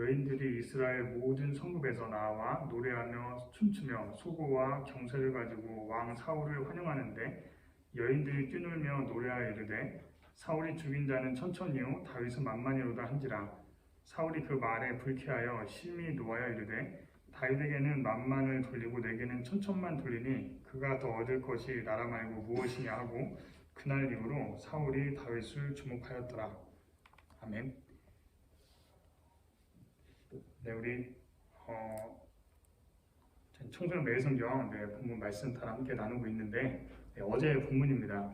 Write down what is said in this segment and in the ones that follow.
여인들이 이스라엘 모든 성읍에서 나와 노래하며 춤추며 소고와 경쇠를 가지고 왕 사울을 환영하는데 여인들이 뛰놀며 노래하여 이르되 사울이 죽인 자는 천천히요 다윗은 만만히로다 한지라. 사울이 그 말에 불쾌하여 심히 노하여 이르되 다윗에게는 만만을 돌리고 내게는 천천만 돌리니 그가 더 얻을 것이 나라 말고 무엇이냐? 하고 그날 이후로 사울이 다윗을 주목하였더라. 아멘. 네, 우리 어, 청소년 매성경 네, 본문 말씀 다 함께 나누고 있는데 네, 어제 본문입니다.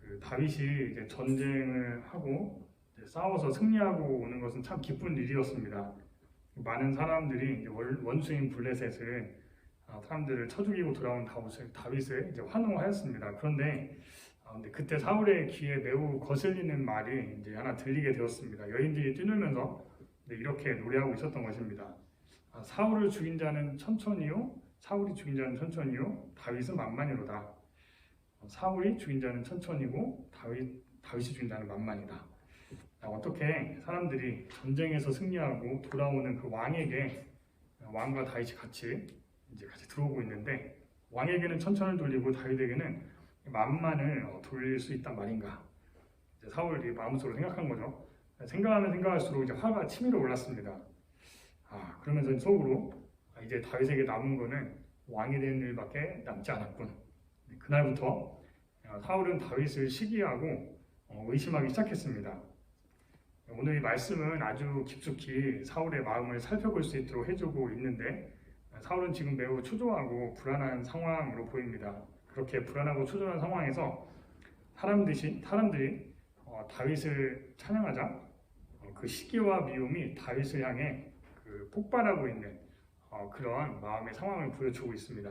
그 다윗이 이제 전쟁을 하고 이제 싸워서 승리하고 오는 것은 참 기쁜 일이었습니다. 많은 사람들이 원수인 블레셋을 아, 사람들을 쳐 죽이고 돌아온 다윗을, 다윗을 이제 환호하였습니다. 그런데 아, 근데 그때 사울의 귀에 매우 거슬리는 말이 이제 하나 들리게 되었습니다. 여인들이 뛰놀면서 네, 이렇게 노래하고 있었던 것입니다. 아, 사울을 죽인 자는 천천히요, 사울이 죽인 자는 천천히요, 다윗은 만만히로다. 어, 사울이 죽인 자는 천천히고 다윗 다윗이 죽인 자는 만만이다. 아, 어떻게 사람들이 전쟁에서 승리하고 돌아오는 그 왕에게 어, 왕과 다윗이 같이 이제 같이 들어오고 있는데 왕에게는 천천을 돌리고 다윗에게는 만만을 어, 돌릴 수 있단 말인가? 사울이 마음속으로 생각한 거죠. 생각하면 생각할수록 이제 화가 치밀어 올랐습니다. 아 그러면서 속으로 아, 이제 다윗에게 남은 거는 왕이 되는 일밖에 남지 않았군. 그날부터 어, 사울은 다윗을 시기하고 어, 의심하기 시작했습니다. 오늘 이 말씀은 아주 깊숙이 사울의 마음을 살펴볼 수 있도록 해주고 있는데 어, 사울은 지금 매우 초조하고 불안한 상황으로 보입니다. 그렇게 불안하고 초조한 상황에서 사람들이 사람들이 어, 다윗을 찬양하자 어, 그 시기와 미움이 다윗을 향해 그 폭발하고 있는 어, 그런 마음의 상황을 보여주고 있습니다.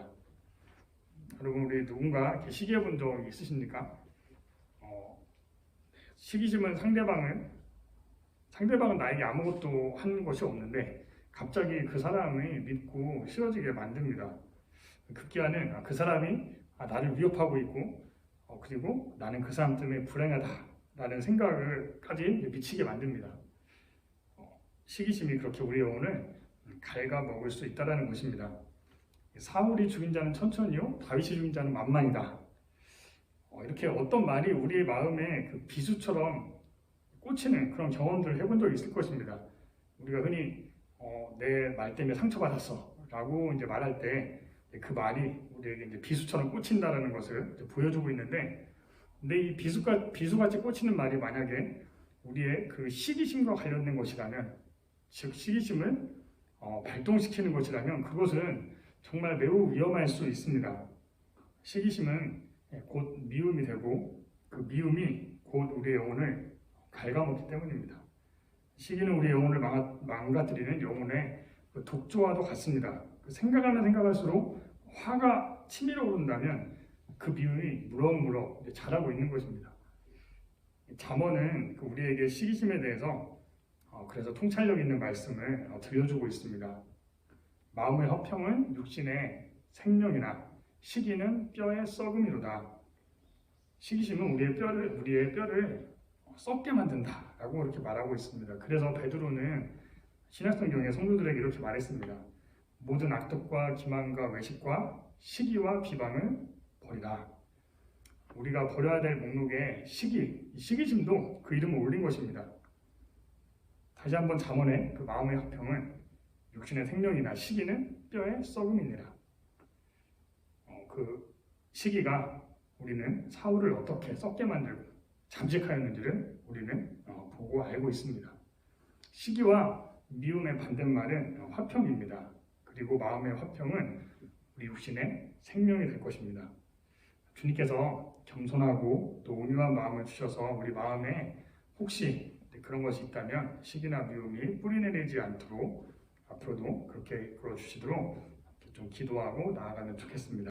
여러분 우리 누군가 시기해 본 적 있으십니까? 어, 시기심은 상대방을 상대방은 나에게 아무것도 한 것이 없는데 갑자기 그 사람을 믿고 싫어지게 만듭니다. 급기야는 아, 그 사람이 아, 나를 위협하고 있고 어, 그리고 나는 그 사람 때문에 불행하다라는 생각을까지 미치게 만듭니다. 어, 시기심이 그렇게 우리 영혼을 갉아먹을 수 있다라는 것입니다. 사울이 죽인 자는 천천히요, 다윗이 죽인 자는 만만이다. 어, 이렇게 어떤 말이 우리의 마음에 그 비수처럼 꽂히는 그런 경험들을 해본 적이 있을 것입니다. 우리가 흔히 어, 내말 때문에 상처받았어라고 이제 말할 때 그 말이 우리에게 이제 비수처럼 꽂힌다라는 것을 보여주고 있는데, 근데 이 비수가 비수같이 꽂히는 말이 만약에 우리의 그 시기심과 관련된 것이라면, 즉 시기심을 어, 발동시키는 것이라면 그것은 정말 매우 위험할 수 있습니다. 시기심은 곧 미움이 되고 그 미움이 곧 우리의 영혼을 갉아먹기 때문입니다. 시기는 우리의 영혼을 망가, 망가 뜨리는 영혼의 그 독조와도 같습니다. 그 생각하면 생각할수록 화가 치밀어 오른다면 그 미움이 무럭무럭 자라고 있는 것입니다. 잠언은 그 우리에게 시기심에 대해서 어, 그래서 통찰력 있는 말씀을 어, 들려주고 있습니다. 마음의 허평은 육신의 생명이나 시기는 뼈의 썩음이로다. 시기심은 우리의 뼈를 우리의 뼈를 썩게 만든다라고 이렇게 말하고 있습니다. 그래서 베드로는 신약성경에 성도들에게 이렇게 말했습니다. 모든 악독과 기만과 외식과 시기와 비방을 버리라. 우리가 버려야 될 목록에 시기, 이 시기심도 그 이름을 올린 것입니다. 다시 한번 잠언의 그 마음의 합평은 육신의 생명이나 시기는 뼈의 썩음이니라. 어, 그 시기가 우리는 사울을 어떻게 썩게 만들고 잠식하였는지를 우리는 어, 보고 알고 있습니다. 시기와 미움의 반대말은 어, 화평입니다. 그리고 마음의 화평은 우리 육신의 생명이 될 것입니다. 주님께서 겸손하고 또 온유한 마음을 주셔서 우리 마음에 혹시 그런 것이 있다면 시기나 미움이 뿌리내리지 않도록 앞으로도 그렇게 끌어 주시도록 좀 기도하고 나아가면 좋겠습니다.